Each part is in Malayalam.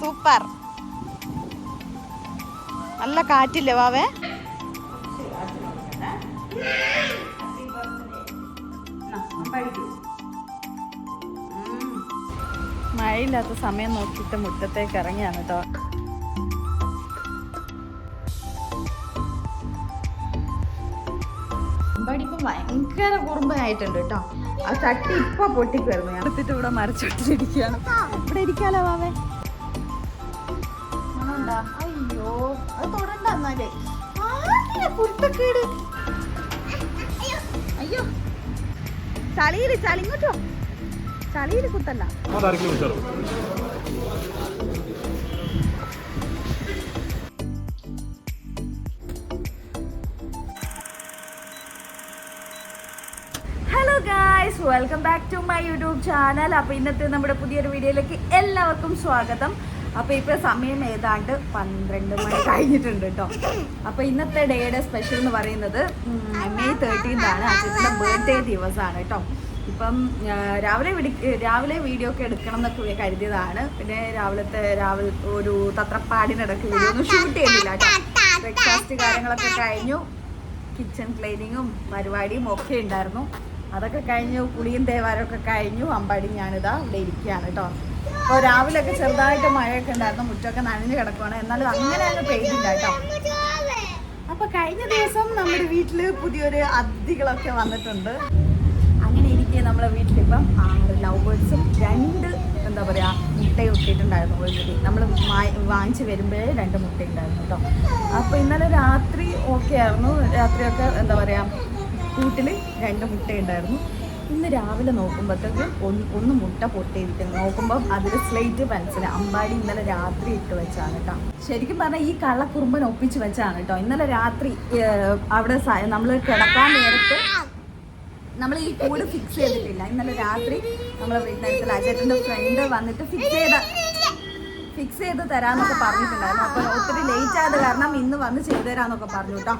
സൂപ്പർ. നല്ല കാറ്റില്ലേ വാവേ? മഴയില്ലാത്ത സമയം നോക്കിയിട്ട് മുറ്റത്തേക്ക് ഇറങ്ങിയാണ് കേട്ടോ അമ്പാടിപ്പം ഭയങ്കര കുറുമ്പനായിട്ടുണ്ട് കേട്ടോ ആ ചട്ടി ഇപ്പൊ പൊട്ടിക്കയറുന്നു ഞാൻ. എടുത്തിട്ട് ഇവിടെ മരച്ചോട്ടിലിരിക്കുകയാണ്. ഇവിടെ ഇരിക്കാലോ വാവേ? ആരുടെ കുരുത്തക്കേട് അയ്യോ. ചളിയിൽ ചളി ഇങ്ങോട്ടോ. ചളിയിൽ കുത്തല്ല guys welcome back to my YouTube channel അപ്പോൾ ഇന്നത്തെ നമ്മുടെ പുതിയൊരു വീഡിയോയിലേക്ക് എല്ലാവർക്കും സ്വാഗതം. അപ്പോൾ ഇപ്പോൾ സമയം ഏതാണ്ട് പന്ത്രണ്ട് മണി കഴിഞ്ഞിട്ടുണ്ട് കേട്ടോ. അപ്പോൾ ഇന്നത്തെ ഡേയുടെ സ്പെഷ്യൽ എന്ന് പറയുന്നത് മെയ് തേർട്ടീൻത് ആണ്. അച്ഛന്റെ ബർത്ത്ഡേ ദിവസമാണ് കേട്ടോ. ഇപ്പം രാവിലെ വിടി രാവിലെ വീഡിയോ ഒക്കെ എടുക്കണം എന്നൊക്കെ കരുതിയതാണ്. പിന്നെ രാവിലത്തെ രാവിലെ ഒരു തത്രപ്പാടിനിടക്ക് വീഡിയോ ഒന്നും ഷൂട്ട് ചെയ്തില്ല കേട്ടോ. ബ്രേക്ക്ഫാസ്റ്റ് കാര്യങ്ങളൊക്കെ കഴിഞ്ഞു. കിച്ചൺ ക്ലീനിങ്ങും പരിപാടിയും ഒക്കെ ഉണ്ടായിരുന്നു. അതൊക്കെ കഴിഞ്ഞു. കുളിയും തേവാരമൊക്കെ കഴിഞ്ഞു. അമ്പാടി ഞാനിതാ ഇവിടെ ഇരിക്കുകയാണ് കേട്ടോ. അപ്പോൾ രാവിലെ ഒക്കെ ചെറുതായിട്ട് മഴയൊക്കെ ഉണ്ടായിരുന്നു മുറ്റമൊക്കെ നനഞ്ഞു കിടക്കുവാണ്. എന്നാലും അങ്ങനെ അങ്ങ് പെയ്തില്ല കേട്ടോ. അപ്പൊ കഴിഞ്ഞ ദിവസം നമ്മുടെ വീട്ടിൽ പുതിയൊരു അതിഥികളൊക്കെ വന്നിട്ടുണ്ട്. അങ്ങനെ ഇരിക്കെ നമ്മുടെ വീട്ടിലിപ്പം ആറ് ലവ് ബേർഡ്സും രണ്ട് എന്താ പറയാ മുട്ടയും ഇട്ടിട്ടുണ്ടായിരുന്നു നമ്മൾ വാങ്ങിച്ച് വരുമ്പോഴേ രണ്ട് മുട്ട ഉണ്ടായിരുന്നു കേട്ടോ. അപ്പോൾ ഇന്നലെ രാത്രി ഓക്കെ ആയിരുന്നു. രാത്രിയൊക്കെ എന്താ പറയാ കൂട്ടിൽ രണ്ട് മുട്ട ഉണ്ടായിരുന്നു ഇന്ന് രാവിലെ നോക്കുമ്പോഴത്തേക്കും ഒന്ന് ഒന്ന് മുട്ട പൊട്ടിയിരിക്കുന്നു. നോക്കുമ്പോൾ അതിൽ സ്ലേറ്റ് പെൻസിൽ അമ്പാടി ഇന്നലെ രാത്രി ഇട്ട് വെച്ചാണ് കേട്ടോ ശരിക്കും പറഞ്ഞാൽ ഈ കള്ളക്കുറുമ്പൻ ഒപ്പിച്ച് വെച്ചാണ് കേട്ടോ ഇന്നലെ രാത്രി അവിടെ നമ്മൾ കിടക്കാൻ നേരത്ത് നമ്മൾ ഈ കൂട് ഫിക്സ് ചെയ്തിട്ടില്ല. ഇന്നലെ രാത്രി നമ്മളെ വീട്ടിനടുത്തുള്ള അജേട്ടന്റെ ഫ്രണ്ട് വന്നിട്ട് ഫിക്സ് ചെയ്ത ഫിക്സ് ചെയ്ത് തരാന്നൊക്കെ പറഞ്ഞിട്ടുണ്ടായിരുന്നു. അപ്പോൾ ഒത്തിരി ലേറ്റ് ആയത് കാരണം ഇന്ന് വന്ന് ചെയ്തു തരാമെന്നൊക്കെ പറഞ്ഞു കേട്ടോ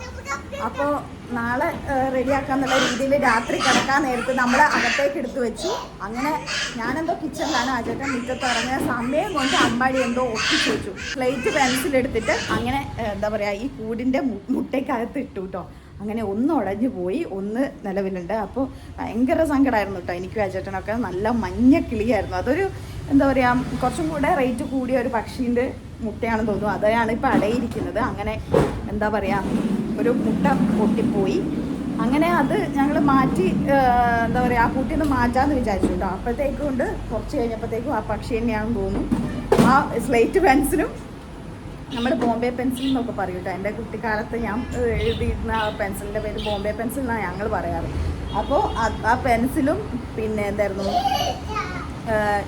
അപ്പോൾ നാളെ റെഡിയാക്കാന്നുള്ള രീതിയിൽ രാത്രി കിടക്കാൻ നേരത്ത് നമ്മൾ അകത്തേക്ക് എടുത്തു വെച്ചു. അങ്ങനെ ഞാനെന്തോ കിച്ചണിലാണ് അജേട്ടൻ മുറ്റത്ത് ഇറങ്ങിയ സമയം കൊണ്ട് അമ്പാടി എന്തോ ഒപ്പിച്ചു വെച്ചു. പ്ലേറ്റ് പെൻസിൽ എടുത്തിട്ട് അങ്ങനെ എന്താ പറയുക ഈ കൂടിന്റെ മുട്ടയ്ക്കകത്ത് ഇട്ടു കേട്ടോ അങ്ങനെ ഒന്ന് ഉടഞ്ഞു പോയി ഒന്ന് നിലവിലുണ്ട്. അപ്പോൾ ഭയങ്കര സങ്കടമായിരുന്നു കേട്ടോ എനിക്ക് അജേട്ടനൊക്കെ നല്ല മഞ്ഞ കിളിയായിരുന്നു. അതൊരു എന്താ പറയുക കുറച്ചും കൂടെ റേറ്റ് കൂടിയ ഒരു പക്ഷീന്റെ മുട്ടയാണെന്ന് തോന്നുന്നു. അതാണ് ഇപ്പോൾ അടയിരിക്കുന്നത്. അങ്ങനെ എന്താ പറയുക ഒരു മുട്ട പൊട്ടിപ്പോയി. അങ്ങനെ അത് ഞങ്ങൾ മാറ്റി എന്താ പറയുക ആ കുട്ടി നിന്ന് മാറ്റാമെന്ന് വിചാരിച്ചു കേട്ടോ. അപ്പോഴത്തേക്കും കൊണ്ട് കുറച്ച് കഴിഞ്ഞപ്പോഴത്തേക്കും ആ പക്ഷി തന്നെയാണെന്ന് തോന്നുന്നു. ആ സ്ലേറ്റ് പെൻസിലും നമ്മൾ ബോംബെ പെൻസിൽ എന്നൊക്കെ പറയും കേട്ടോ. എന്റെ കുട്ടിക്കാലത്ത് ഞാൻ എഴുതിയിരുന്ന ആ പെൻസിലിന്റെ പേര് ബോംബെ പെൻസിൽ എന്നാണ് ഞങ്ങൾ പറയാറ്. അപ്പോൾ ആ പെൻസിലും പിന്നെ എന്തായിരുന്നു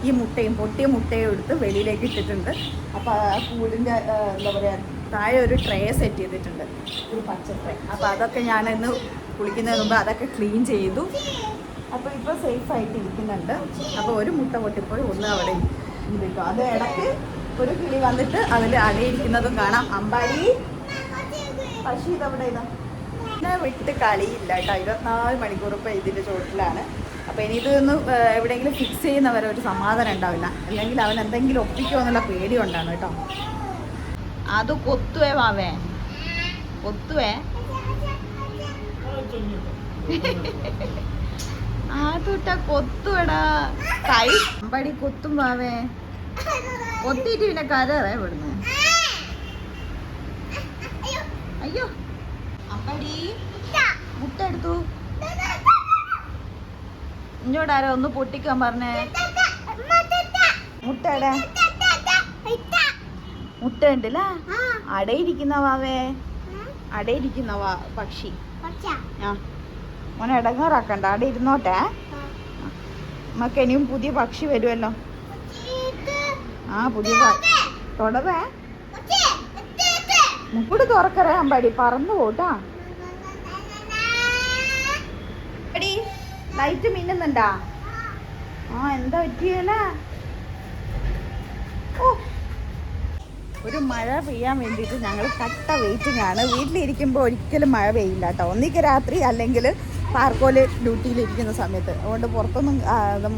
ഈ മുട്ടയും പൊട്ടിയ മുട്ടയും എടുത്ത് വെളിയിലേക്ക് ഇട്ടിട്ടുണ്ട്. അപ്പോൾ ആ കൂടിന്റെ എന്താ പറയുക താഴെ ഒരു ട്രേ സെറ്റ് ചെയ്തിട്ടുണ്ട്. ഒരു പച്ച ട്രേ. അപ്പോൾ അതൊക്കെ ഞാൻ ഇന്ന് കുളിക്കുന്നതിന് മുമ്പ് അതൊക്കെ ക്ലീൻ ചെയ്തു. അപ്പോൾ ഇപ്പോൾ സേഫ് ആയിട്ട് ഇരിക്കുന്നുണ്ട്. അപ്പോൾ ഒരു മുട്ട പൊട്ടിപ്പോയി ഒന്ന് അവിടെ ഇരിക്കും അത് ഇടയ്ക്ക് ഒരു കിളി വന്നിട്ട് അതിൽ അടയിരിക്കുന്നതും കാണാം. അമ്പാടി. പക്ഷേ ഇതവിടെ ഇതാ? പിന്നെ വിട്ട് കളിയില്ല കേട്ടോ. ഇരുപത്തിനാല് മണിക്കൂർ ഇപ്പോൾ ഇതിന്റെ ചോട്ടിലാണ് അപ്പോൾ ഇനി ഇതൊന്ന് എവിടെയെങ്കിലും ഫിക്സ് ചെയ്യുന്നവരെ ഒരു സമാധാനം ഉണ്ടാവില്ല. അല്ലെങ്കിൽ അവൻ എന്തെങ്കിലും ഒപ്പിക്കുമോ എന്നുള്ള പേടി കൊണ്ടാണ് കേട്ടോ. അത് കൊത്തുവേ വാവേ. കൊത്തുവേ. ആട്ടുട്ട കൊത്തുവടാ. കൈ. അമ്പടി കൊത്തും വാവേ. കൊത്തിയിട്ട് പിന്നെ കരറേ ഇവിടുന്ന്. അയ്യോ. അമ്പടി മുട്ട എടുത്തു. ഇങ്ങോട്ടാരോ ഒന്ന് പൊട്ടിക്കാൻ പറഞ്ഞേ? മുട്ട എടെ മുട്ട ഉണ്ടല്ലേ അടയിരിക്കുന്ന വാവേ അടയിരിക്കുന്ന വാ പക്ഷി. ആ. മോനെ ഇടങ്ങാറാക്കണ്ട. അവിടെ ഇരുന്നോട്ടെ. നമുക്ക് ഇനിയും പുതിയ പക്ഷി വരുമല്ലോ. ആ പുതിയ തുടവേ. മുപ്പിട്ട് മുപ്പിട് തുറക്കറേ അമ്പാടി. പറന്നു പോട്ടാ അടി ലൈറ്റ് മിന്നുന്നുണ്ടാ? ആ എന്താ പറ്റിയല്ല ഒരു മഴ പെയ്യാൻ വേണ്ടിയിട്ട് ഞങ്ങൾ കട്ട വെയിറ്റിംഗ് ആണ് വീട്ടിലിരിക്കുമ്പോൾ ഒരിക്കലും മഴ പെയ്യില്ല കേട്ടോ. ഒന്നിക്ക് രാത്രി അല്ലെങ്കിൽ പാർക്കോൽ ഡ്യൂട്ടിയിലിരിക്കുന്ന സമയത്ത്. അതുകൊണ്ട് പുറത്തൊന്നും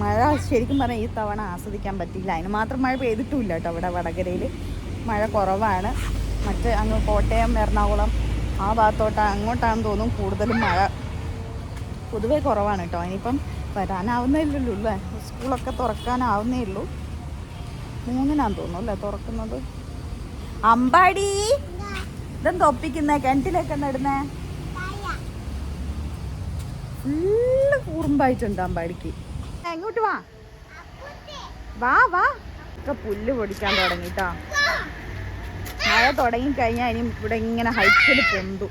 മഴ ശരിക്കും പറഞ്ഞാൽ ഈ തവണ ആസ്വദിക്കാൻ പറ്റിയില്ല. അതിന് മാത്രം മഴ പെയ്തിട്ടുമില്ല കേട്ടോ ഇവിടെ വടകരയിൽ മഴ കുറവാണ്. മറ്റ് അങ്ങ് കോട്ടയം എറണാകുളം ആ ഭാഗത്തോട്ട് അങ്ങോട്ടാണെന്ന് തോന്നും കൂടുതലും മഴ പൊതുവേ കുറവാണ് കേട്ടോ. ഇനിയിപ്പം വരാനാവുന്നേ ഇല്ലല്ലോ അല്ലേ? സ്കൂളൊക്കെ തുറക്കാനാവുന്നേ ഉള്ളൂ മൂന്നിനാന്ന് തോന്നുന്നു അല്ലേ തുറക്കുന്നത്? അമ്പാടി! ഇതെന്താ ഒപ്പിക്കുന്നേ? കിണറ്റിലേക്ക് നടുന്നേ ഫുള്ള് കൂറുമ്പായിട്ടുണ്ട് അമ്പാടിക്ക്. എങ്ങോട്ട് വാ? വാ വാ. ഒക്കെ പുല്ല് പൊടിക്കാൻ തുടങ്ങിട്ടാ. മഴ തുടങ്ങി കഴിഞ്ഞാൽ ഇനി ഇവിടെ ഇങ്ങനെ ഹൈറ്റിൽ പൊന്തു.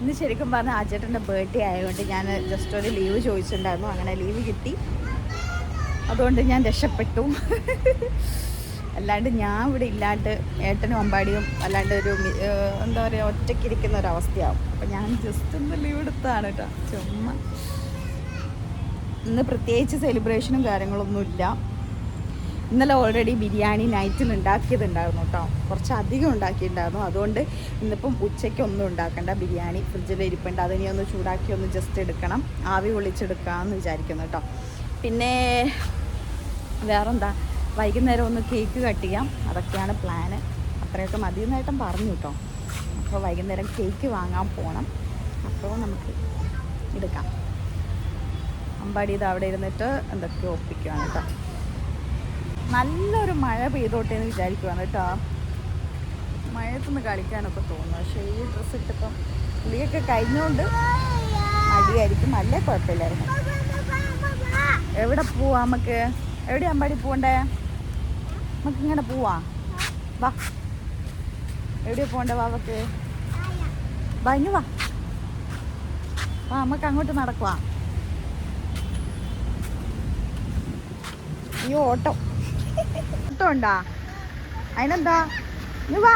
ഇന്ന് ശരിക്കും പറഞ്ഞാൽ ആചേട്ടന്റെ ബർത്ത്ഡേ ആയതുകൊണ്ട് ഞാൻ ജസ്റ്റ് ഒരു ലീവ് ചോദിച്ചിട്ടുണ്ടായിരുന്നു. അങ്ങനെ ലീവ് കിട്ടി. അതുകൊണ്ട് ഞാൻ രക്ഷപ്പെട്ടു. അല്ലാണ്ട് ഞാൻ ഇവിടെ ഇല്ലാണ്ട് ഏട്ടനും അമ്പാടിയും അല്ലാണ്ട് ഒരു എന്താ പറയുക ഒറ്റയ്ക്കിരിക്കുന്ന ഒരു അവസ്ഥയാവും. അപ്പം ഞാൻ ജസ്റ്റ് ഒന്ന് ലീവ് എടുത്താണ് കേട്ടോ ചുമ്മാ. ഇന്ന് പ്രത്യേകിച്ച് സെലിബ്രേഷനും കാര്യങ്ങളൊന്നും ഇല്ല ഇന്നലെ ഓൾറെഡി ബിരിയാണി നൈറ്റിൽ ഉണ്ടാക്കിയതുണ്ടായിരുന്നു കേട്ടോ. കുറച്ച് അധികം ഉണ്ടാക്കിയിട്ടുണ്ടായിരുന്നു. അതുകൊണ്ട് ഇന്നിപ്പം ഉച്ചയ്ക്ക് ഒന്നും ഉണ്ടാക്കണ്ട. ബിരിയാണി ഫ്രിഡ്ജിൽ ഇരിപ്പുണ്ട്. അതിനെ ഒന്ന് ചൂടാക്കി ഒന്ന് ജസ്റ്റ് എടുക്കണം. ആവി ഒളിച്ചെടുക്കാമെന്ന് വിചാരിക്കുന്നു കേട്ടോ. പിന്നെ വേറെന്താ? വൈകുന്നേരം ഒന്ന് കേക്ക് കട്ട് ചെയ്യാം. അതൊക്കെയാണ് പ്ലാന് അത്രയൊക്കെ മതിയെന്നായിട്ടും പറഞ്ഞു കേട്ടോ. അപ്പോൾ വൈകുന്നേരം കേക്ക് വാങ്ങാൻ പോകണം അപ്പോൾ നമുക്ക് എടുക്കാം. അമ്പാടി ഇത് അവിടെ ഇരുന്നിട്ട് എന്തൊക്കെയോ ഒപ്പിക്കുകയാണ് കേട്ടോ. നല്ലൊരു മഴ പെയ്തോട്ടെ എന്ന് വിചാരിക്കുവാണ് കേട്ടോ. മഴയത്തൊന്ന് കളിക്കാനൊക്കെ തോന്നുന്നു. പക്ഷേ ഈ ഡ്രസ്സ് ഇട്ടിപ്പം കുളിയൊക്കെ കഴിഞ്ഞുകൊണ്ട് മടിയായിരിക്കും. നല്ല കുഴപ്പമില്ലായിരുന്നു. എവിടെ പോവാ നമുക്ക് എവിടെ അമ്പാടി പോകണ്ടേ നമുക്ക് ഇങ്ങനെ പോവാ. വാ. എവിടെയാ പോണ്ടേ വാവക്ക് വാ ഇങ്ങ് വാ. വാ നമുക്ക് അങ്ങോട്ട് നടക്കുവാ. ഈ ഓട്ടോ. ഓട്ടോ ഉണ്ടാ അതിനെന്താ വാ.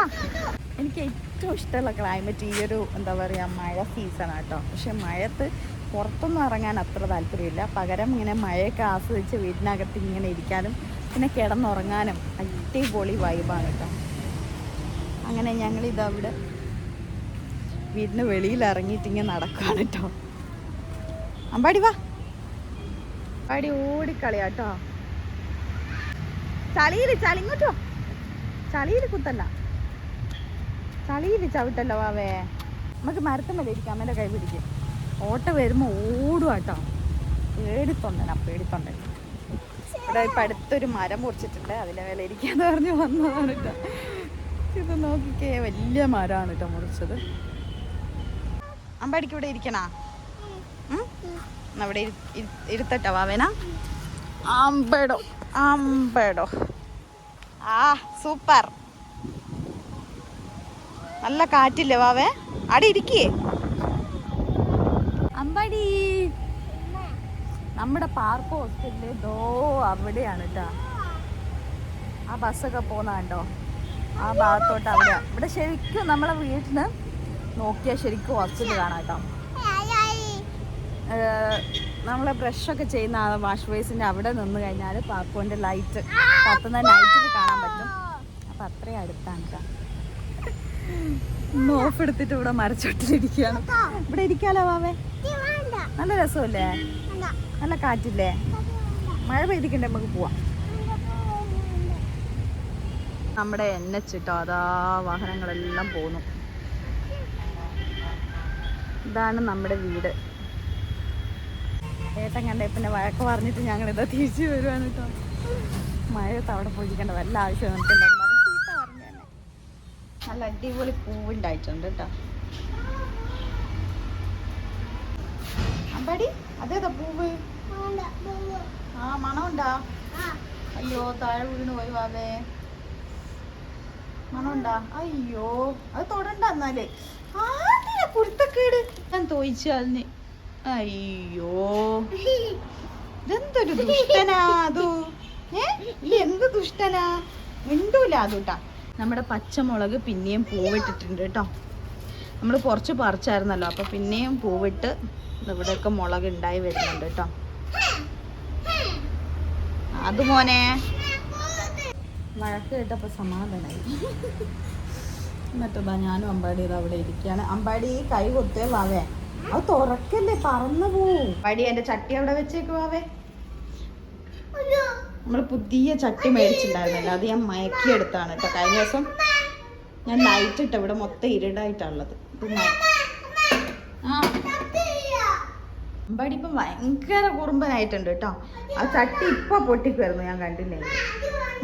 എനിക്ക് ഏറ്റവും ഇഷ്ടമുള്ള ക്ലൈമറ്റ് ഈ ഒരു എന്താ പറയുക മഴ സീസണാണ് കേട്ടോ. പക്ഷെ മഴത്ത് പുറത്തൊന്നും ഇറങ്ങാൻ അത്ര താല്പര്യമില്ല. പകരം ഇങ്ങനെ മഴയൊക്കെ ആസ്വദിച്ച് വീടിനകത്ത് ഇങ്ങനെ ഇരിക്കാനും പിന്നെ കിടന്നുറങ്ങാനും അടിപൊളി വൈബാണ് കേട്ടോ. അങ്ങനെ ഞങ്ങൾ ഇതവിടെ വീടിന് വെളിയിൽ ഇറങ്ങിയിട്ട് ഇങ്ങനെ നടക്കുകയാണ് കേട്ടോ. അമ്പാടി വാ. ഓടിക്കളിയാട്ടോ ചളിയിൽ ചളി ഇങ്ങോട്ടോ. ചളിയിൽ കുത്തല്ല ചളിയിൽ ചവിട്ടല്ലോ വാവേ. നമുക്ക് മരത്തുമ്മല ഇരിക്കാം അമ്മേന്റെ കൈ പിടിക്കും. ഓട്ട വരുമ്പോൾ ഓടുക കേട്ടോ പേടിത്തൊണ്ടന പേടിത്തൊണ്ടൻ. ഇവിടെ ഇപ്പം അടുത്തൊരു മരം മുറിച്ചിട്ടുണ്ട് അതിലെ മേലെ ഇരിക്കാന്ന് പറഞ്ഞ് വന്നതാണ് കേട്ടോ ഇത് നോക്കിക്കേ വലിയ മരമാണ് കേട്ടോ മുറിച്ചത്. അമ്പടിക്ക് ഇവിടെ ഇരിക്കണാ? അവിടെ ഇരുത്തട്ടോ വാവേന? അമ്പടോ. അമ്പടോ. ആ സൂപ്പർ. നല്ല കാറ്റില്ലേ വാവേ? അവിടെ ഇരിക്കേ അമ്പടി. നമ്മുടെ പാർക്ക് ഹോസ്റ്റലിൽ ദോ അവിടെയാണ് കേട്ടോ ആ ബസ്സൊക്കെ പോകുന്ന കണ്ടോ? ആ ഭാഗത്തോട്ട് അവിടെ. ഇവിടെ ശരിക്കും നമ്മളെ വീട്ടിന് നോക്കിയാൽ ശരിക്കും ഹോസ്റ്റലിൽ കാണാം കേട്ടോ നമ്മൾ ബ്രഷൊക്കെ ചെയ്യുന്ന ആ വാഷ് ബേസിന്റെ അവിടെ നിന്ന് കഴിഞ്ഞാൽ പാക്കോന്റെ ലൈറ്റ് കത്തുന്ന നൈറ്റിൽ കാണാൻ പറ്റും. അപ്പം അത്രയും അടുത്താണ് കേട്ടോ ഓഫ് എടുത്തിട്ട് ഇവിടെ മരച്ചോട്ടിലിരിക്കുകയാണ്. ഇവിടെ ഇരിക്കാലോ വാവേ? നല്ല രസമല്ലേ? നല്ല കാറ്റില്ലേ? മഴ പെയ്തിക്കണ്ടേ നമുക്ക് പോവാം. നമ്മുടെ എൻ എച്ച് അതാ വാഹനങ്ങളെല്ലാം പോന്നു ഇതാണ് നമ്മുടെ വീട്. ഏട്ടൻ കണ്ട പിന്നെ വഴക്ക് പറഞ്ഞിട്ട് ഞങ്ങൾ ഇതാ തിരിച്ചു വരുവാണ് കേട്ടോ. മഴയത്ത് അവിടെ പോയിരിക്കേണ്ട വല്ല ആവശ്യം നല്ല അടിപൊളി പൂവുണ്ടായിട്ടുണ്ട് കേട്ടോ. അമ്പാടി അതേതാ പൂവ്? ആ മണമുണ്ടാ? അയ്യോ താഴെ വീണ് പോയി വാവേ. മണമുണ്ടാ? അയ്യോ അത് തൊടണ്ട എന്നാലേ. ആദ്യ കുരുത്തക്കേട്. ഞാൻ തോയിച്ചു അതിന് അയ്യോ. ഇതെന്തൊരു ദുഷ്ടനാ അതു? എന്ത് ദുഷ്ടനാ? മിണ്ടൂല അതുട്ടാ. നമ്മുടെ പച്ചമുളക് പിന്നെയും പൂവിട്ടിട്ടുണ്ട് കേട്ടോ. നമ്മൾ കുറച്ച് പറിച്ചായിരുന്നല്ലോ അപ്പൊ പിന്നെയും പൂവിട്ട് ഇവിടെയൊക്കെ മുളക് ഉണ്ടായി വരുന്നുണ്ട് കേട്ടോ. അത് മോനെ. വഴക്ക് കേട്ടപ്പോൾ സമാധാനായി. എന്നിട്ടതാ ഞാനും അമ്പാടി അവിടെ ഇരിക്കുകയാണ്. അമ്പാടി കൈ കൊത്തേ വാവേ. അത് തുറക്കല്ലേ പറന്നു പോവും പടി എന്റെ ചട്ടി അവിടെ വെച്ചേക്കുവാവേ നമ്മൾ പുതിയ ചട്ടി മേടിച്ചിട്ടുണ്ടായിരുന്നല്ലോ അത് ഞാൻ മയക്കിയെടുത്താണ് കേട്ടോ. കഴിഞ്ഞ ദിവസം ഞാൻ ലൈറ്റ് ഇട്ട ഇവിടെ മൊത്തം ഇരുടായിട്ടാണുള്ളത്. ആ. അമ്പാടി ഇപ്പം ഭയങ്കര കുറുമ്പനായിട്ടുണ്ട് കേട്ടോ. ആ ചട്ടി ഇപ്പൊ പൊട്ടിക്കുമായിരുന്നു ഞാൻ കണ്ടില്ലേ?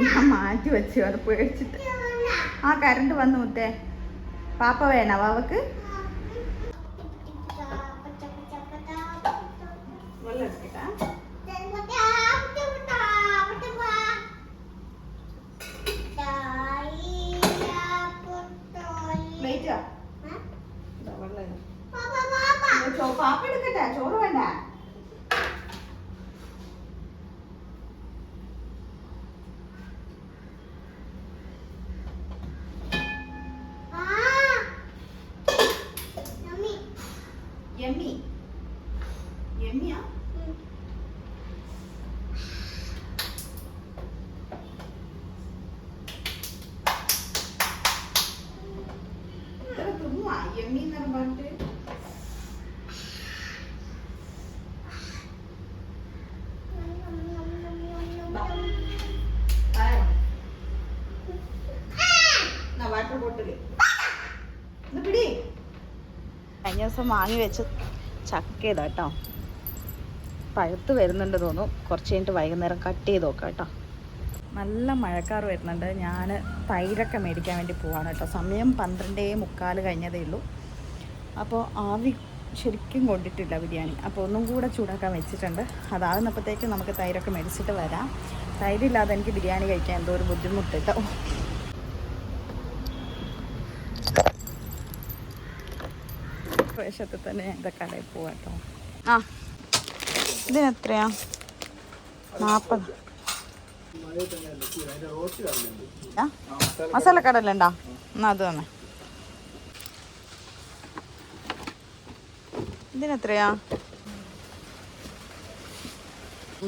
ഞാൻ മാറ്റി വെച്ചു അത് പേടിച്ചിട്ട്. ആ കരണ്ട് വന്നു മുത്തേ. പാപ്പ വേണോ വാവക്ക്? യമ്മി യമ്മിയാ യമ്മി എന്ന് പറഞ്ഞിട്ട് വാട്ടർ ബോട്ടിൽ പിടി കഴിഞ്ഞ ദിവസം വാങ്ങി വെച്ച ചക്ക ഇതാ കേട്ടോ പഴുത്ത് വരുന്നുണ്ട് തോന്നും കുറച്ച് കഴിഞ്ഞിട്ട് വൈകുന്നേരം കട്ട് ചെയ്ത് നോക്കാം കേട്ടോ. നല്ല മഴക്കാർ വരുന്നുണ്ട്. ഞാൻ തൈരൊക്കെ മേടിക്കാൻ വേണ്ടി പോവാണ് കേട്ടോ. സമയം പന്ത്രണ്ടേ മുക്കാൽ കഴിഞ്ഞതേ ഉള്ളൂ. അപ്പോൾ ആവി ശരിക്കും കൊണ്ടിട്ടില്ല ബിരിയാണി. അപ്പോൾ ഒന്നും കൂടെ ചൂടാക്കാൻ വെച്ചിട്ടുണ്ട്. അതാകുന്നപ്പോഴത്തേക്ക് നമുക്ക് തൈരൊക്കെ മേടിച്ചിട്ട് വരാം. തൈരില്ലാതെ എനിക്ക് ബിരിയാണി കഴിക്കാൻ എന്തോ ഒരു ബുദ്ധിമുട്ട് കേട്ടോ. പ്രദേശത്ത് തന്നെ ഞങ്ങളുടെ കടയിൽ പോവാട്ടോ ആ. ഇതിന് എത്രയാ? നാൽപ്പത് ആ? മസാല കടലുണ്ടോ എന്നാ അത് തന്നെ. ഇതിനെത്രയാ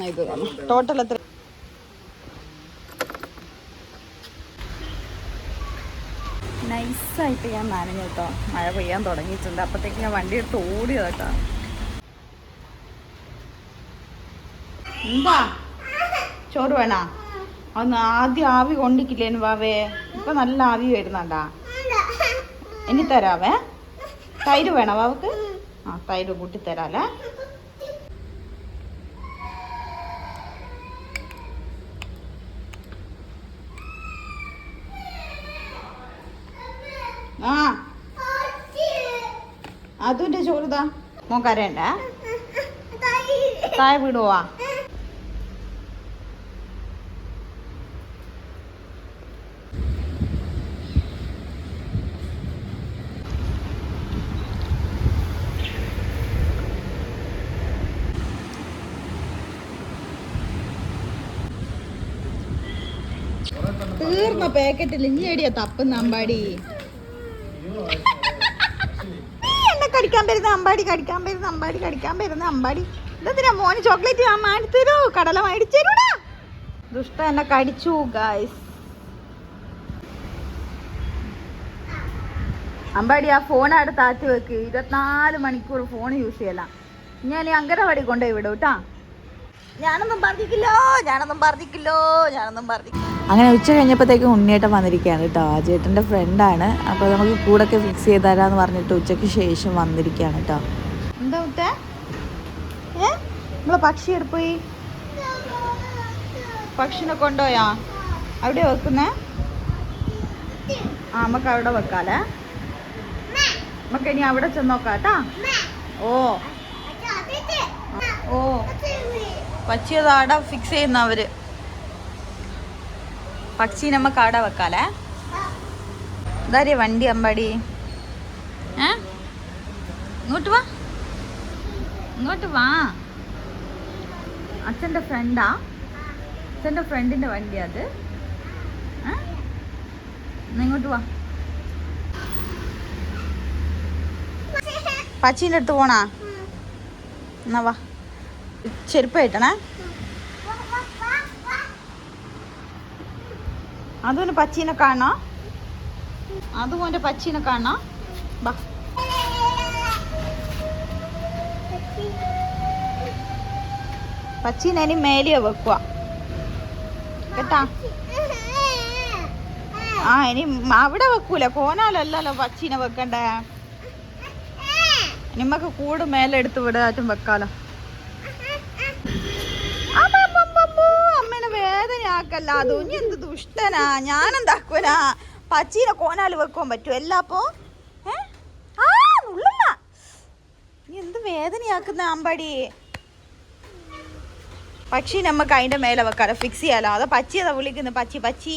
ഇത് ടോട്ടൽ എത്ര നൈസായിട്ട് ഞാൻ നനഞ്ഞു കേട്ടോ. മഴ പെയ്യാൻ തുടങ്ങിയിട്ടുണ്ട്. അപ്പോഴത്തേക്ക് ഞാൻ വണ്ടി എടുത്ത് ഓടിയത് കേട്ടോ. എന്താ ചോറ് വേണോ? അന്ന് ആദ്യം ആവി കൊണ്ടിക്കില്ലേനു വാവേ? ഇപ്പൊ നല്ല ആവി വരുന്നുണ്ടാ. ഇനി തരാവേ. തൈര് വേണോ വാവക്ക്? ആ തൈര് കൂട്ടി തരാല്ലേ ആ. അതുന്റെ ചോറുതാ മോൻ കരയണ്ട. താഴെ വിടുവാ തീർന്ന പാക്കറ്റിൽ. ഇനി എടിയാ തപ്പുന്ന അമ്പാടി എന്നെ കടിക്കാൻ വരുന്ന അമ്പാടി കടിക്കാൻ വരുന്ന അമ്പാടി കടിക്കാൻ വരുന്ന അമ്പാടി. ഇതെന്തിനാ മോന് ചോക്ലേറ്റ് ഞാൻ മേടിച്ചു കടല മേടിച്ചു തരൂടാ ദുഷ്ട എന്നെ കടിച്ചു ഗായ്സ് അമ്പാടി ആ ഫോൺ അവിടെ താത്തി വെക്ക്. ഇരുപത്തിനാല് മണിക്കൂർ ഫോൺ യൂസ് ചെയ്യലാം. ഞാൻ ഈ അങ്കനവാടി കൊണ്ടുപോയി വിടും കേട്ടാ ഞാനൊന്നും പറഞ്ഞിക്കില്ലോ ഞാനൊന്നും പറഞ്ഞിക്കില്ലോ ഞാനൊന്നും പറഞ്ഞിക്കില്ല അങ്ങനെ ഉച്ച കഴിഞ്ഞപ്പോഴത്തേക്കും ഉണ്ണിയേട്ടൻ വന്നിരിക്കുകയാണ് കേട്ടോ. ആ ചേട്ടന്റെ ഫ്രണ്ടാണ് അപ്പോൾ നമുക്ക് കൂടൊക്കെ ഫിക്സ് ചെയ്ത് തരാമെന്ന് പറഞ്ഞിട്ട് ഉച്ചയ്ക്ക് ശേഷം വന്നിരിക്കുകയാണ് കേട്ടോ. എന്താ ഉത്തേ ഏ? നമ്മളെ പക്ഷി എടുപ്പോയി പോയി പക്ഷിനെ കൊണ്ടുപോയാ? അവിടെ വെക്കുന്നേ? ആ നമുക്ക് അവിടെ വെക്കാലേ. നമുക്ക് ഇനി അവിടെ ചെന്ന് നോക്കാം കേട്ടാ. ഓ. ഓ. പക്ഷിയത് ഫിക്സ് ചെയ്യുന്ന അവർ പക്ഷി നമുക്ക് അവിടെ വെക്കാലേ. ഇതാരിയ വണ്ടി അമ്പാടി? ഏ? ഇങ്ങോട്ട് വാ. ഇങ്ങോട്ട് വാ. അച്ഛന്റെ ഫ്രണ്ടാ അച്ഛന്റെ ഫ്രണ്ടിന്റെ വണ്ടി അത്. ഇങ്ങോട്ട് വാ. പച്ചീന്റെ അടുത്ത് പോണാ? എന്നാ വാ. ചെരുപ്പ് കിട്ടണേ. അതുപോലെ പച്ചീനെ കാണോ അതുപോലെ പച്ചീനെ കാണോ ബാ. പച്ചീനെ ഇനി മേലെയോ വെക്കുക കേട്ടാ? ആ ഇനി അവിടെ വെക്കൂല. കോനാലല്ലല്ലോ പച്ചീനെ വെക്കണ്ടേ. നിമ്മക്ക് കൂട് മേലെ എടുത്ത് വിടാറ്റും വെക്കാലോ. വേദനയാക്കല്ല അത് ഇനി എന്ത് ദുഷ്ടനാ? ഞാനെന്താക്കുവനാ പച്ചീനെ കോനാൽ വെക്കുവാൻ പറ്റുമോ എല്ലാപ്പോ? ആ ഉള്ളല്ല. നീ എന്ത് വേദനയാക്കുന്ന അമ്പാടി? പക്ഷി നമുക്ക് അതിന്റെ മേലെ വെക്കാറ് ഫിക്സ് ചെയ്യാലോ. അതോ പച്ചി അതാ വിളിക്കുന്നു? പച്ചി പച്ചി.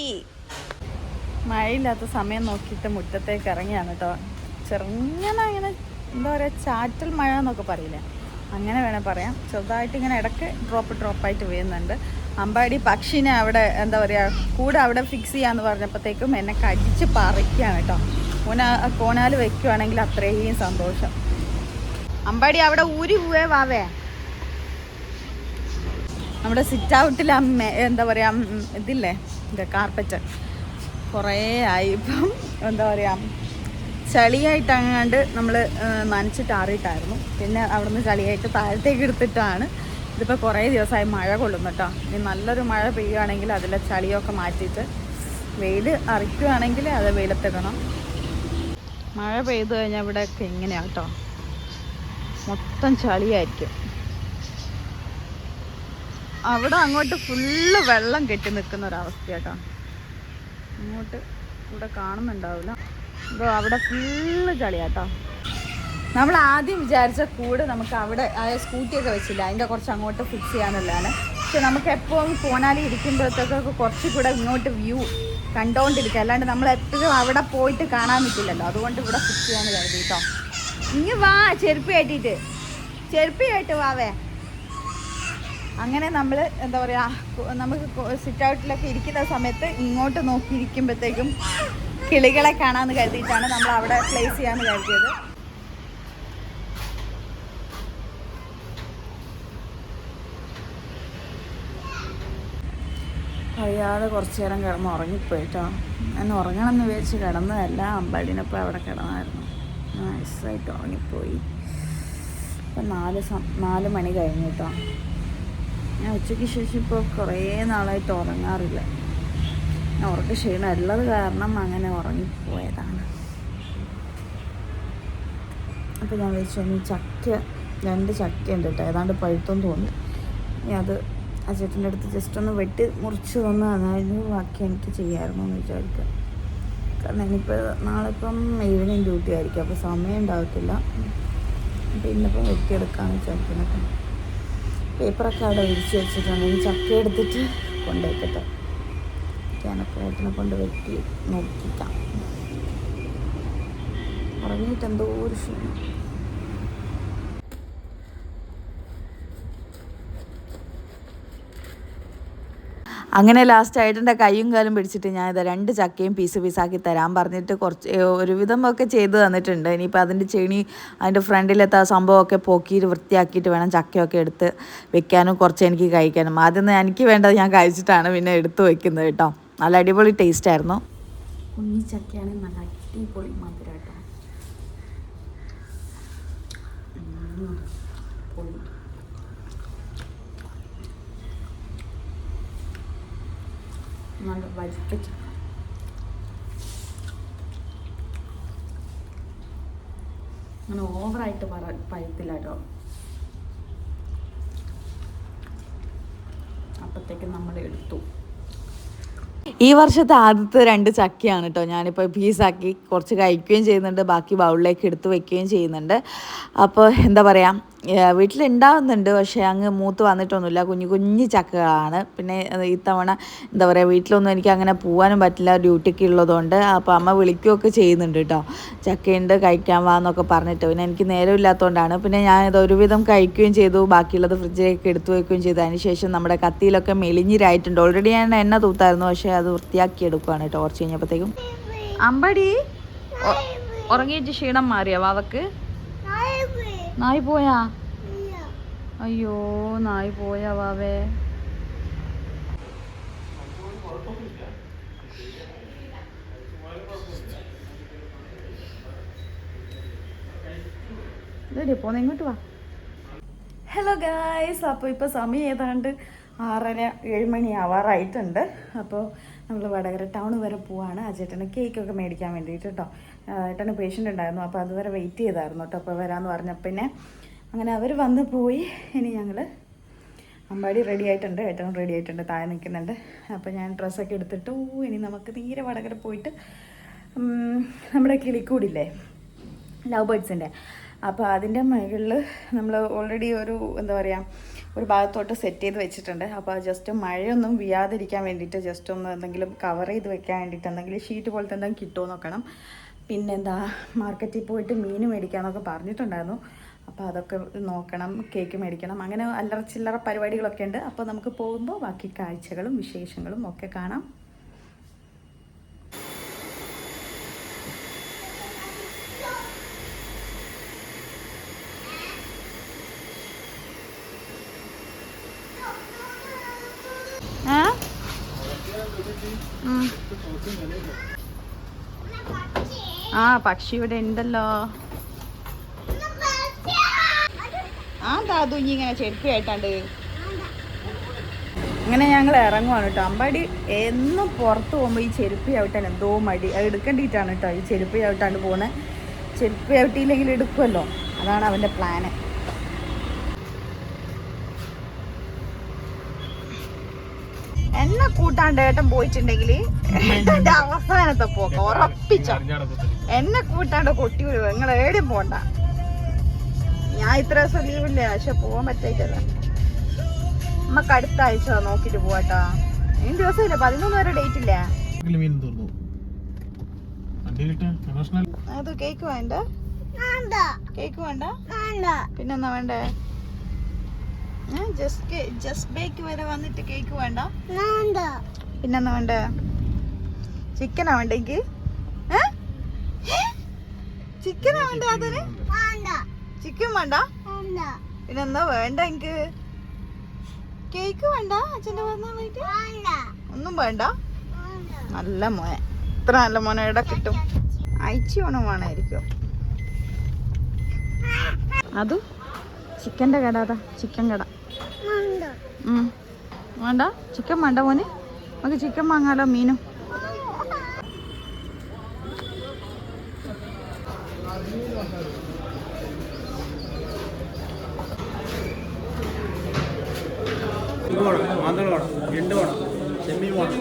മഴയില്ലാത്ത സമയം നോക്കിയിട്ട് മുറ്റത്തേക്ക് ഇറങ്ങിയാണ് കേട്ടോ ചെറുങ്ങനെ ഇങ്ങനെ എന്താ പറയുക ചാറ്റൽ മഴ എന്നൊക്കെ പറയില്ലേ? അങ്ങനെ വേണേൽ പറയാം. ചെറുതായിട്ട് ഇങ്ങനെ ഇടയ്ക്ക് ഡ്രോപ്പ് ഡ്രോപ്പായിട്ട് വീഴുന്നുണ്ട്. അമ്പാടി പക്ഷിനെ അവിടെ എന്താ പറയുക കൂടെ അവിടെ ഫിക്സ് ചെയ്യാന്ന് പറഞ്ഞപ്പോഴത്തേക്കും എന്നെ കടിച്ച് പറിക്കുകയാണ് കേട്ടോ. കോന കോണാൽ വെക്കുവാണെങ്കിൽ അത്രയും സന്തോഷം. അമ്പാടി അവിടെ ഊരി പോവേ വാവേ. നമ്മുടെ സിറ്റ് ഔട്ടിൽ അമ്മ എന്താ പറയുക ഇതില്ലേ? ഇത് കാർപ്പറ്റ് കുറേ ആയി ഇപ്പം എന്താ പറയുക ചളിയായിട്ടങ്ങാണ്ട് നമ്മൾ നനച്ചിട്ട് ആറിയിട്ടായിരുന്നു പിന്നെ അവിടുന്ന് ചളിയായിട്ട് താഴത്തേക്ക് എടുത്തിട്ടാണ് ഇതിപ്പോൾ കുറേ ദിവസമായി മഴ കൊള്ളുന്നു കേട്ടോ ഇനി നല്ലൊരു മഴ പെയ്യുകയാണെങ്കിൽ അതിലെ ചളിയൊക്കെ മാറ്റിയിട്ട് വെയിൽ അറിക്കുകയാണെങ്കിൽ അത് വെയിലത്തിടണം. മഴ പെയ്തു കഴിഞ്ഞാൽ ഇവിടെയൊക്കെ ഇങ്ങനെയാണ് കേട്ടോ മൊത്തം ചളിയായിരിക്കും. അവിടെ അങ്ങോട്ട് ഫുള്ള് വെള്ളം കെട്ടി നിൽക്കുന്ന ഒരവസ്ഥ കേട്ടോ അങ്ങോട്ട് ഇവിടെ കാണുന്നുണ്ടാവില്ല. അവിടെ ഫുള്ള് ചളിയാട്ടോ നമ്മൾ ആദ്യം വിചാരിച്ച കൂടെ നമുക്ക് അവിടെ അതായത് സ്കൂട്ടിയൊക്കെ വെച്ചില്ല. അതിന്റെ കുറച്ച് അങ്ങോട്ട് ഫിക്സ് ചെയ്യാനുള്ളതാണ്. പക്ഷെ നമുക്ക് എപ്പോഴും പോനാലി ഇരിക്കുമ്പോഴത്തേക്കൊക്കെ കുറച്ചുകൂടെ ഇങ്ങോട്ട് വ്യൂ കണ്ടോണ്ടിരിക്കുക. അല്ലാണ്ട് നമ്മൾ എപ്പോഴും അവിടെ പോയിട്ട് കാണാൻ പറ്റില്ലല്ലോ അതുകൊണ്ട് ഇവിടെ ഫിക്സ് ചെയ്യാൻ കരുതി കേട്ടോ ഇനി വാ ചെരുപ്പ് കേട്ടിട്ട് ചെരുപ്പ് കേട്ട് വാവേ അങ്ങനെ നമ്മൾ എന്താ പറയുക നമുക്ക് സിറ്റ് ഔട്ടിലൊക്കെ ഇരിക്കുന്ന സമയത്ത് ഇങ്ങോട്ട് നോക്കിയിരിക്കുമ്പോഴത്തേക്കും കിളികളെ കാണാമെന്ന് കരുതിയിട്ടാണ് നമ്മൾ അവിടെ പ്ലേസ് ചെയ്യാമെന്ന് കരുതിയത്. അറിയാതെ കുറച്ച് നേരം കിടന്ന് ഉറങ്ങിപ്പോയിട്ടോ. ഞാൻ ഉറങ്ങണം എന്ന് വിചാരിച്ച് കിടന്നതല്ല അമ്പാടിനൊപ്പം അവിടെ കിടന്നായിരുന്നു. നൈസായിട്ട് ഉറങ്ങിപ്പോയി. ഇപ്പം നാല് നാല് മണി കഴിഞ്ഞു കേട്ടോ. ഞാൻ ഉച്ചയ്ക്ക് ശേഷം ഇപ്പോൾ കുറേ നാളായിട്ട് ഉറങ്ങാറില്ല. ഞാൻ ഉറക്ക ക്ഷീണം ഉള്ളത് കാരണം അങ്ങനെ ഉറങ്ങിപ്പോയതാണ്. അപ്പോൾ ഞാൻ വിളിച്ചു ചക്ക രണ്ട് ചക്ക ഉണ്ട് കേട്ടോ. ഏതാണ്ട് പഴുത്തെന്ന് തോന്നി ഇനി അത് ആ ചേട്ടന്റെ അടുത്ത് ജസ്റ്റ് ഒന്ന് വെട്ടി മുറിച്ച് തന്നു അതായിരുന്നു ബാക്കി എനിക്ക് ചെയ്യാമായിരുന്നു എന്ന് വിചാരിക്കുക. കാരണം ഇനിയിപ്പോൾ നാളെ ഇപ്പം ഈവനിങ് ഡ്യൂട്ടി ആയിരിക്കും. അപ്പോൾ സമയം ഉണ്ടാകത്തില്ല അപ്പോൾ ഇന്നിപ്പം വെട്ടിയെടുക്കാമെന്ന് വിചാരിക്കുന്നത് പേപ്പറൊക്കെ അവിടെ വിരിച്ച് വെച്ചിട്ടുണ്ട്. ഇനി ചക്ക എടുത്തിട്ട് കൊണ്ടുപോയിക്കട്ടെ. ഏട്ടനെ കൊണ്ട് വെട്ടി നോക്കിക്കാം. പറഞ്ഞിട്ട് എന്തോ ഒരു ക്ഷീണം. അങ്ങനെ ലാസ്റ്റ് ഏട്ടന്റെ കൈയും കാലും പിടിച്ചിട്ട് ഞാൻ ഇത് രണ്ട് ചക്കയും പീസ് പീസാക്കി തരാൻ പറഞ്ഞിട്ട് കുറച്ച് ഒരുവിധം ഒക്കെ ചെയ്ത് തന്നിട്ടുണ്ട്. ഇനിയിപ്പോൾ അതിന്റെ ചെണി അതിന്റെ ഫ്രണ്ടിലത്തെ ആ സംഭവമൊക്കെ പോക്കിയിട്ട് വൃത്തിയാക്കിയിട്ട് വേണം ചക്കയൊക്കെ എടുത്ത് വെക്കാനും കുറച്ച് എനിക്ക് കഴിക്കാനും. ആദ്യം എനിക്ക് വേണ്ടത് ഞാൻ കഴിച്ചിട്ടാണ് പിന്നെ എടുത്ത് വെക്കുന്നത് കേട്ടോ. നല്ല അടിപൊളി ടേസ്റ്റ് ആയിരുന്നു. കുഞ്ഞി ചക്കയാണ് നല്ല അടിപൊളി മധുരം നല്ല ചക്ക. അങ്ങനെ ഓവറായിട്ട് പറ പഴുത്തില്ല കേട്ടോ. അപ്പത്തേക്ക് നമ്മൾ എടുത്തു. ഈ വർഷത്തെ ആദ്യത്തെ രണ്ട് ചക്കയാണ് കേട്ടോ ഞാനിപ്പോൾ പീസാക്കി കുറച്ച് കഴിക്കുകയും ചെയ്യുന്നുണ്ട് ബാക്കി ബൗളിലേക്ക് എടുത്ത് വെക്കുകയും ചെയ്യുന്നുണ്ട്. അപ്പോൾ എന്താ പറയുക വീട്ടിലുണ്ടാവുന്നുണ്ട് പക്ഷേ അങ്ങ് മൂത്ത് വന്നിട്ടൊന്നുമില്ല. കുഞ്ഞു കുഞ്ഞു ചക്കകളാണ്. പിന്നെ ഇത്തവണ എന്താ പറയുക വീട്ടിലൊന്നും എനിക്ക് അങ്ങനെ പോകാനും പറ്റില്ല. ഡ്യൂട്ടിക്ക് ഉള്ളതുകൊണ്ട് അപ്പോൾ അമ്മ വിളിക്കുകയൊക്കെ ചെയ്യുന്നുണ്ട് കേട്ടോ. ചക്കയുണ്ട് കഴിക്കാൻ വാ എന്നൊക്കെ പറഞ്ഞിട്ട്. പിന്നെ എനിക്ക് നേരമില്ലാത്തതുകൊണ്ടാണ് പിന്നെ ഞാൻ ഇത് ഒരുവിധം കഴിക്കുകയും ചെയ്തു. ബാക്കിയുള്ളത് ഫ്രിഡ്ജിലേക്ക് എടുത്തു വയ്ക്കുകയും ചെയ്തു. അതിന് ശേഷം നമ്മുടെ കത്തിയിലൊക്കെ മെലിഞ്ഞിരായിട്ടുണ്ട്. ഓൾറെഡി ഞാൻ എണ്ണ തൂത്തായിരുന്നു. പക്ഷേ അത് വൃത്തിയാക്കി എടുക്കുകയാണ് കേട്ടോ കുറച്ച് കഴിഞ്ഞപ്പോഴത്തേക്കും. അമ്പടി ഉറങ്ങിയിട്ട് ക്ഷീണം മാറിയോ വാവക്ക്? നായി പോയാ? അയ്യോ നായി പോയാ വാവേ ഇതേ പോന്നെ ഇങ്ങോട്ട് വാ. ഹലോ ഗായ്സ് അപ്പോൾ ഇപ്പോൾ സമയം ഏതാണ്ട് ആറര ഏഴ് മണി ആവാറായിട്ടുണ്ട്. അപ്പോൾ നമ്മൾ വടകര ടൗൺ വരെ പോവാണ്. ആ ചേട്ടന് കേക്കൊക്കെ മേടിക്കാൻ വേണ്ടിയിട്ട് കേട്ടോ ഏട്ടന് പേഷ്യന്റ് ഉണ്ടായിരുന്നു. അപ്പോൾ അതുവരെ വെയിറ്റ് ചെയ്തായിരുന്നു കേട്ടോ അപ്പോൾ വരാമെന്ന് പറഞ്ഞപ്പോൾ പിന്നെ അങ്ങനെ അവർ വന്ന് പോയി. ഇനി ഞങ്ങൾ അമ്പാടി റെഡി ആയിട്ടുണ്ട്. ഏട്ടനും റെഡി ആയിട്ടുണ്ട്. താഴെ നിൽക്കുന്നുണ്ട്. അപ്പോൾ ഞാൻ ഡ്രസ്സൊക്കെ എടുത്തിട്ട് ഓ ഇനി നമുക്ക് തീരെ വടകര പോയിട്ട് നമ്മുടെ കിളിക്കൂടില്ലേ? ലവ് ബേഡ്സിന്റെ അപ്പോൾ അതിന്റെ മുകളിൽ നമ്മൾ ഓൾറെഡി ഒരു എന്താ പറയുക ഒരു ഭാഗത്തോട്ട് സെറ്റ് ചെയ്ത് വെച്ചിട്ടുണ്ട്. അപ്പോൾ ജസ്റ്റ് മഴയൊന്നും വീയാതിരിക്കാൻ വേണ്ടിയിട്ട് ജസ്റ്റ് ഒന്ന് എന്തെങ്കിലും കവർ ചെയ്ത് വെക്കാൻ വേണ്ടിയിട്ട് എന്തെങ്കിലും ഷീറ്റ് പോലത്തെ എന്തെങ്കിലും കിട്ടുമോ നോക്കണം. പിന്നെന്താ മാർക്കറ്റിൽ പോയിട്ട് മീൻ മേടിക്കാമെന്നൊക്കെ പറഞ്ഞിട്ടുണ്ടായിരുന്നു. അപ്പോൾ അതൊക്കെ നോക്കണം കേക്ക് മേടിക്കണം. അങ്ങനെ അല്ലറ ചില്ലറ പരിപാടികളൊക്കെ ഉണ്ട്. അപ്പോൾ നമുക്ക് പോകുമ്പോൾ ബാക്കി കാഴ്ചകളും വിശേഷങ്ങളും ഒക്കെ കാണാം ആ ഉം. ആ. പക്ഷി ഇവിടെ ഉണ്ടല്ലോ. ആ താതു ഇനി ഇങ്ങനെ ചെരുപ്പ് കേട്ടാണ്ട് അങ്ങനെ ഞങ്ങൾ ഇറങ്ങുവാണ് കേട്ടോ. അമ്പാടി എന്നും പുറത്ത് പോകുമ്പോൾ ഈ ചെരുപ്പ് ചവിട്ടാൻ എന്തോ മടി. അത് എടുക്കേണ്ടിയിട്ടാണ് കേട്ടോ. ഈ ചെരുപ്പ് ചവിട്ടാണ്ട് പോകുന്നത് ചെരുപ്പ് ചവിട്ടിയില്ലെങ്കിൽ എടുക്കുമല്ലോ അതാണ് അവന്റെ പ്ലാന് എന്നെ കൂട്ടാണ്ട് ഏട്ടൻ പോയിട്ടുണ്ടെങ്കിൽ ഏട്ടന്റെ അവസാനത്തെ പോക്ക് ഉറപ്പിച്ച? എന്നെ കൂട്ടാണ്ട് കൊട്ടി വിടുക നിങ്ങൾ ഏടും പോണ്ട. ഞാൻ ഇത്ര ദിവസം ലീവില്ല പക്ഷെ പോവാൻ പറ്റായിട്ടല്ല. നമുക്ക് അടുത്ത ആഴ്ച നോക്കിട്ട് പോവാട്ടാ. ഇനി ദിവസമില്ല. പതിമൂന്ന് വരെ ഡേറ്റ് ഇല്ല? അത് കേക്ക് വേണ്ട. കേക്ക് വേണ്ട. പിന്നെന്താ വേണ്ടേ? ജസ്റ്റ് ജസ്റ്റ് ബേക്ക് വരെ വന്നിട്ട് കേക്ക് വേണ്ട. പിന്നെന്നാ വേണ്ടേ? ചിക്കനാ വേണ്ടെങ്കിൽ ചിക്കനാ വേണ്ട അതിന്? ചിക്കൻ വേണ്ട? പിന്നെന്താ വേണ്ട എനിക്ക്? കേക്ക് വേണ്ട അച്ഛന്റെ പറഞ്ഞാൽ ഒന്നും വേണ്ട. നല്ല മോനെ. ഇത്ര നല്ല മോനെ എവിടെ കിട്ടും. അയച്ചു വേണം വേണമായിരിക്കും. അതു ചിക്കന്റെ കട അതാ ചിക്കൻ കട. ഉം. വേണ്ട. ചിക്കൻ വേണ്ട മോനെ. നമുക്ക് ചിക്കൻ വാങ്ങാലോ മീനും. ഇത് വേണം ചെമ്മീൻ വേണം ഞണ്ട് വേണം ചെമ്മീൻ വേണം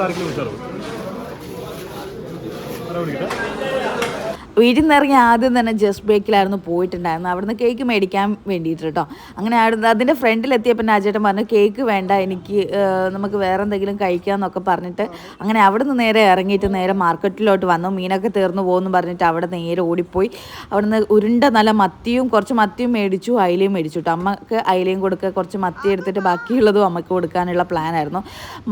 അരക്കിലോ വിളിച്ചാലോ അര വിളിക്കട്ടെ വീട്ടിൽ നിന്ന് ഇറങ്ങി ആദ്യം തന്നെ ജസ്റ്റ് ബേക്കിലായിരുന്നു പോയിട്ടുണ്ടായിരുന്നു അവിടുന്ന് കേക്ക് മേടിക്കാൻ വേണ്ടിയിട്ട് കേട്ടോ. അങ്ങനെ അവിടുന്ന് അതിന്റെ ഫ്രണ്ടിലെത്തിയപ്പോൾ അജേട്ടൻ പറഞ്ഞു കേക്ക് വേണ്ട എനിക്ക് നമുക്ക് വേറെ എന്തെങ്കിലും കഴിക്കാമെന്നൊക്കെ പറഞ്ഞിട്ട് അങ്ങനെ അവിടുന്ന് നേരെ ഇറങ്ങിയിട്ട് നേരെ മാർക്കറ്റിലോട്ട് വന്നു. മീനൊക്കെ തീർന്നു പോകുമെന്ന് പറഞ്ഞിട്ട് അവിടെ നേരെ ഓടിപ്പോയി. അവിടുന്ന് ഉരുണ്ട നല്ല മത്തിയും കുറച്ച് മത്തിയും മേടിച്ചു അയിലയും മേടിച്ചു കേട്ടോ. അമ്മയ്ക്ക് അയിലയും കൊടുക്കുക കുറച്ച് മത്തി എടുത്തിട്ട് ബാക്കിയുള്ളതും അമ്മയ്ക്ക് കൊടുക്കാനുള്ള പ്ലാനായിരുന്നു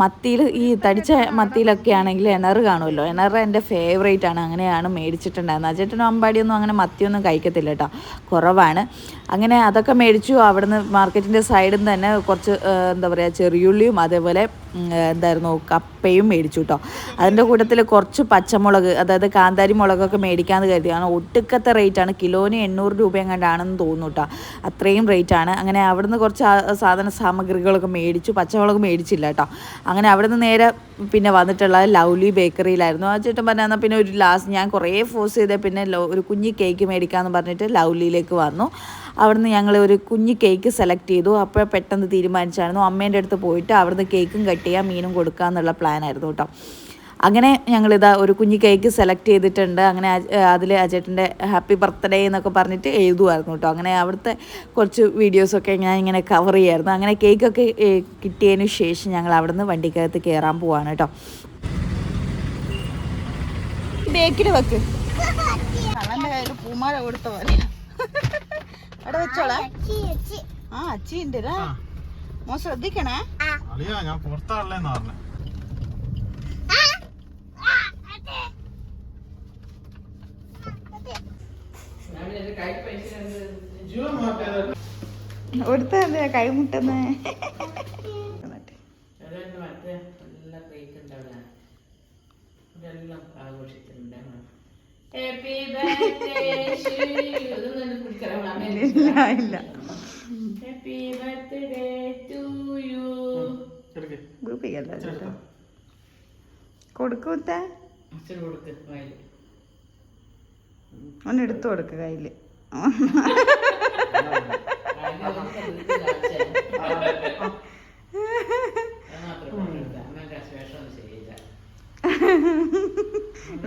മത്തിയിൽ ഈ തടിച്ച മത്തിയിലൊക്കെ ആണെങ്കിൽ എണർ കാണുമല്ലോ. എണർ എന്റെ ഫേവറേറ്റ് ആണ്. അങ്ങനെയാണ് മേടിച്ചിട്ടുണ്ടായിരുന്നത്. അജേട്ടനും അമ്പാടിയൊന്നും അങ്ങനെ മത്തിയൊന്നും കഴിക്കത്തില്ല കേട്ടോ. കുറവാണ്. അങ്ങനെ അതൊക്കെ മേടിച്ചു. അവിടുന്ന് മാർക്കറ്റിന്റെ സൈഡിൽ നിന്ന് തന്നെ കുറച്ച് എന്താ പറയുക ചെറിയുള്ളിയും അതേപോലെ എന്തായിരുന്നു കപ്പയും മേടിച്ചു കേട്ടോ അതിന്റെ കൂട്ടത്തിൽ കുറച്ച് പച്ചമുളക് അതായത് കാന്താരി മുളകൊക്കെ മേടിക്കാമെന്ന് കരുതി കാരണം ഒട്ടുക്കത്തെ റേറ്റാണ് കിലോന് എണ്ണൂറ് രൂപ എങ്ങാണ്ടാണെന്ന് തോന്നുന്നു കേട്ടോ അത്രയും റേറ്റാണ് അങ്ങനെ അവിടുന്ന് കുറച്ച് സാധന സാമഗ്രികളൊക്കെ മേടിച്ചു. പച്ചമുളക് മേടിച്ചില്ല കേട്ടോ അങ്ങനെ അവിടുന്ന് നേരെ പിന്നെ വന്നിട്ടുള്ള ലൗലി ബേക്കറിയിലായിരുന്നു. ആ ചേട്ടൻ പറഞ്ഞാൽ പിന്നെ ഒരു ലാസ്റ്റ് ഞാൻ കുറേ ഫോഴ്സ് ചെയ്തേ പിന്നെ ഒരു കുഞ്ഞി കേക്ക് മേടിക്കാമെന്ന് പറഞ്ഞിട്ട് ലൗലിയിലേക്ക് വന്നു. അവിടുന്ന് ഞങ്ങൾ ഒരു കുഞ്ഞ് കേക്ക് സെലക്ട് ചെയ്തു. അപ്പോൾ പെട്ടെന്ന് തീരുമാനിച്ചായിരുന്നു. അമ്മേന്റെ അടുത്ത് പോയിട്ട് അവിടുന്ന് കേക്കും കട്ട് ചെയ്യാം മീനും കൊടുക്കുക എന്നുള്ള പ്ലാനായിരുന്നു കേട്ടോ. അങ്ങനെ ഞങ്ങളിതാ ഒരു കുഞ്ഞു കേക്ക് സെലക്ട് ചെയ്തിട്ടുണ്ട്. അങ്ങനെ അതിൽ അജേട്ടന്റെ ഹാപ്പി ബർത്ത്ഡേ എന്നൊക്കെ പറഞ്ഞിട്ട് എഴുതുമായിരുന്നു കേട്ടോ. അങ്ങനെ അവിടുത്തെ കുറച്ച് വീഡിയോസൊക്കെ ഞാൻ ഇങ്ങനെ കവർ ചെയ്യായിരുന്നു. അങ്ങനെ കേക്കൊക്കെ കിട്ടിയതിന് ശേഷം ഞങ്ങൾ അവിടുന്ന് വണ്ടിക്കകത്ത് കയറാൻ പോവാണ് കേട്ടോ. ബേക്കിൽ വെക്ക്. പൂമാല കൊടുത്ത പോലെ അവിടെ വെച്ചോളെ. ആ അച്ചി ഉണ്ട് മോ ശ്രദ്ധിക്കണേ. അളിയാ ഞാൻ പുറത്താണല്ലേന്ന് പറഞ്ഞു. ഒരുത്ത എന്തിനാ കൈമുട്ടുന്നേ ഇല്ല ഇല്ല. ഹാപ്പി ബർത്ത്ഡേ ടു യു എടുക്ക്. ഗ്രൂപ്പിക്കല്ല ചേട്ടാ കൊടുക്കൂത്ത ഒന്ന് എടുത്തു കൊടുക്ക് കയ്യിൽ.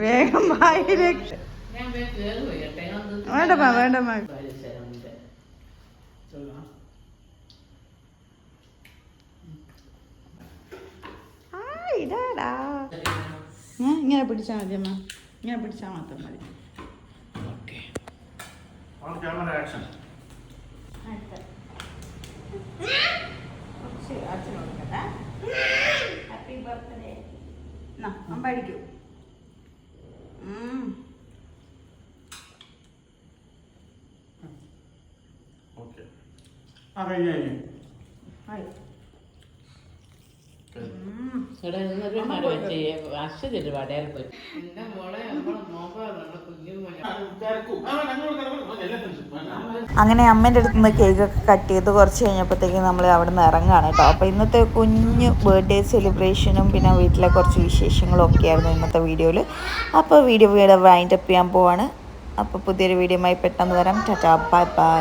വേഗം വായിലേക്ക്. വേണ്ടമ്മ വേണ്ടമ്മ ആ ഇതാടാ. ഞാൻ ഇങ്ങനെ പിടിച്ചാൽ മതി അമ്മ. ഇങ്ങനെ പിടിച്ചാൽ മാത്രം മതി. ഹാപ്പി ബർത്ത്ഡേ അമ്മ അടിക്കൂ ഓക്കെ. ആ കഴിഞ്ഞു അങ്ങനെ അമ്മേന്റെ അടുത്ത് നിന്ന് കേക്കൊക്കെ കട്ട് ചെയ്ത് കുറച്ച് കഴിഞ്ഞപ്പോഴത്തേക്കും നമ്മൾ അവിടെ നിന്ന് ഇറങ്ങുകയാണ് കേട്ടോ. അപ്പോൾ ഇന്നത്തെ കുഞ്ഞു ബർത്ത്ഡേ സെലിബ്രേഷനും പിന്നെ വീട്ടിലെ കുറച്ച് വിശേഷങ്ങളും ഒക്കെ ആയിരുന്നു ഇന്നത്തെ വീഡിയോയിൽ അപ്പോൾ വീഡിയോ വീട് വൈൻഡപ്പ് ചെയ്യാൻ പോവാണ്. അപ്പോൾ പുതിയൊരു വീഡിയോയുമായി പെട്ടെന്ന് വരാം. Tata bye bye